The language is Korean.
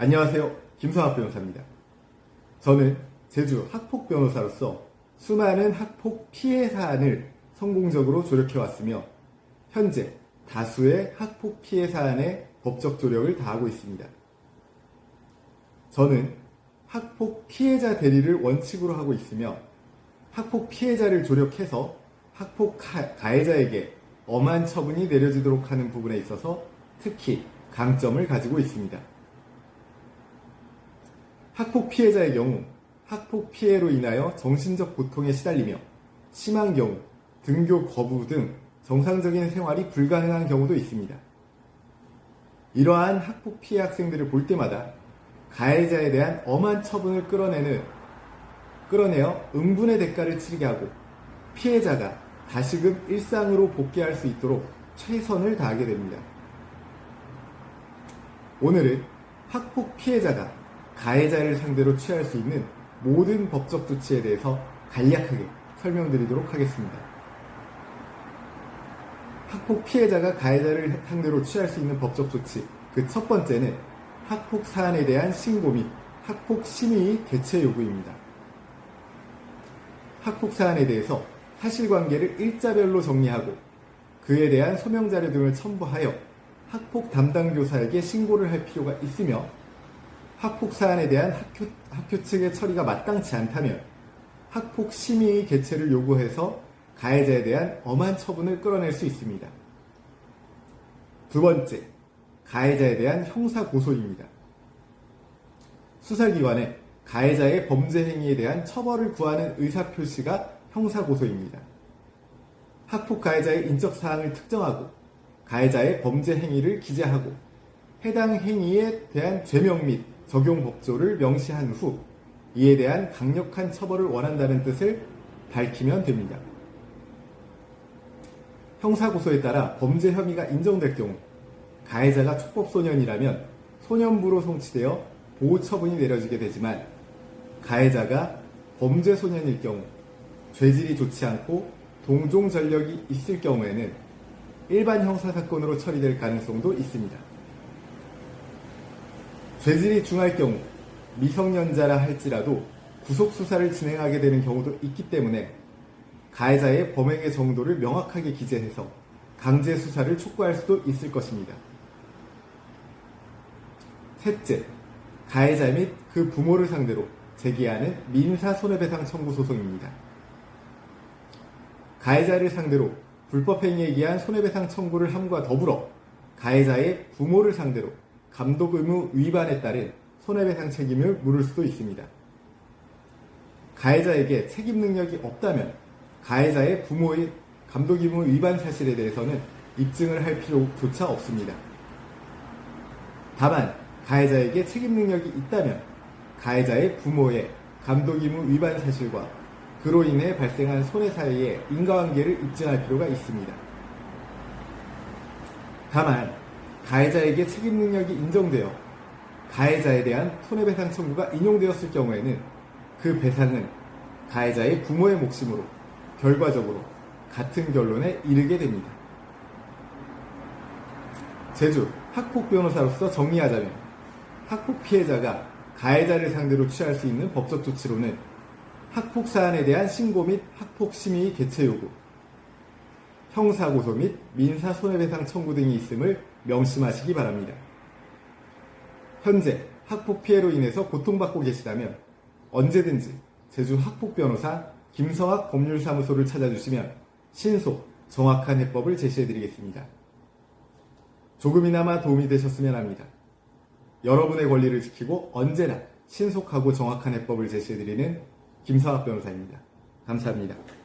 안녕하세요. 김성학 변호사입니다. 저는 제주 학폭 변호사로서 수많은 학폭 피해 사안을 성공적으로 조력해왔으며 현재 다수의 학폭 피해 사안의 법적 조력을 다하고 있습니다. 저는 학폭 피해자 대리를 원칙으로 하고 있으며 학폭 피해자를 조력해서 학폭 가- 가해자에게 엄한 처분이 내려지도록 하는 부분에 있어서 특히 강점을 가지고 있습니다. 학폭 피해자의 경우 학폭 피해로 인하여 정신적 고통에 시달리며 심한 경우 등교 거부 등 정상적인 생활이 불가능한 경우도 있습니다. 이러한 학폭 피해 학생들을 볼 때마다 가해자에 대한 엄한 처분을 끌어내는 끌어내어 응분의 대가를 치르게 하고 피해자가 다시금 일상으로 복귀할 수 있도록 최선을 다하게 됩니다. 오늘은 학폭 피해자가 가해자를 상대로 취할 수 있는 모든 법적 조치에 대해서 간략하게 설명드리도록 하겠습니다. 학폭 피해자가 가해자를 상대로 취할 수 있는 법적 조치 그 첫 번째는 학폭 사안에 대한 신고 및 학폭 심의 개최 요구입니다. 학폭 사안에 대해서 사실관계를 일자별로 정리하고 그에 대한 소명 자료 등을 첨부하여 학폭 담당 교사에게 신고를 할 필요가 있으며 학폭 사안에 대한 학교, 학교 측의 처리가 마땅치 않다면 학폭 심의 개최를 요구해서 가해자에 대한 엄한 처분을 끌어낼 수 있습니다. 두 번째, 가해자에 대한 형사 고소입니다. 수사기관에 가해자의 범죄 행위에 대한 처벌을 구하는 의사 표시가 형사 고소입니다. 학폭 가해자의 인적 사항을 특정하고 가해자의 범죄 행위를 기재하고 해당 행위에 대한 죄명 및 적용 법조를 명시한 후 이에 대한 강력한 처벌을 원한다는 뜻을 밝히면 됩니다. 형사고소에 따라 범죄 혐의가 인정될 경우 가해자가 촉법소년이라면 소년부로 송치되어 보호처분이 내려지게 되지만 가해자가 범죄소년일 경우 죄질이 좋지 않고 동종 전력이 있을 경우에는 일반 형사사건으로 처리될 가능성도 있습니다. 죄질이 중할 경우 미성년자라 할지라도 구속 수사를 진행하게 되는 경우도 있기 때문에 가해자의 범행의 정도를 명확하게 기재해서 강제 수사를 촉구할 수도 있을 것입니다. 셋째, 가해자 및 그 부모를 상대로 제기하는 민사 손해배상 청구 소송입니다. 가해자를 상대로 불법행위에 의한 손해배상 청구를 함과 더불어 가해자의 부모를 상대로 감독 의무 위반에 따른 손해배상 책임을 물을 수도 있습니다. 가해자에게 책임 능력이 없다면 가해자의 부모의 감독 의무 위반 사실에 대해서는 입증을 할 필요조차 없습니다. 다만 가해자에게 책임 능력이 있다면 가해자의 부모의 감독 의무 위반 사실과 그로 인해 발생한 손해 사이에 인과관계를 입증할 필요가 있습니다. 다만 가해자에게 책임 능력이 인정되어 가해자에 대한 손해배상 청구가 인용되었을 경우에는 그 배상은 가해자의 부모의 몫이므로 결과적으로 같은 결론에 이르게 됩니다. 제주 학폭 변호사로서 정리하자면 학폭 피해자가 가해자를 상대로 취할 수 있는 법적 조치로는 학폭 사안에 대한 신고 및 학폭 심의 개최 요구, 형사 고소 및 민사 손해배상 청구 등이 있음을 명심하시기 바랍니다. 현재 학폭 피해로 인해서 고통받고 계시다면 언제든지 제주 학폭 변호사 김성학 법률사무소를 찾아주시면 신속, 정확한 해법을 제시해드리겠습니다. 조금이나마 도움이 되셨으면 합니다. 여러분의 권리를 지키고 언제나 신속하고 정확한 해법을 제시해드리는 김성학 변호사입니다. 감사합니다.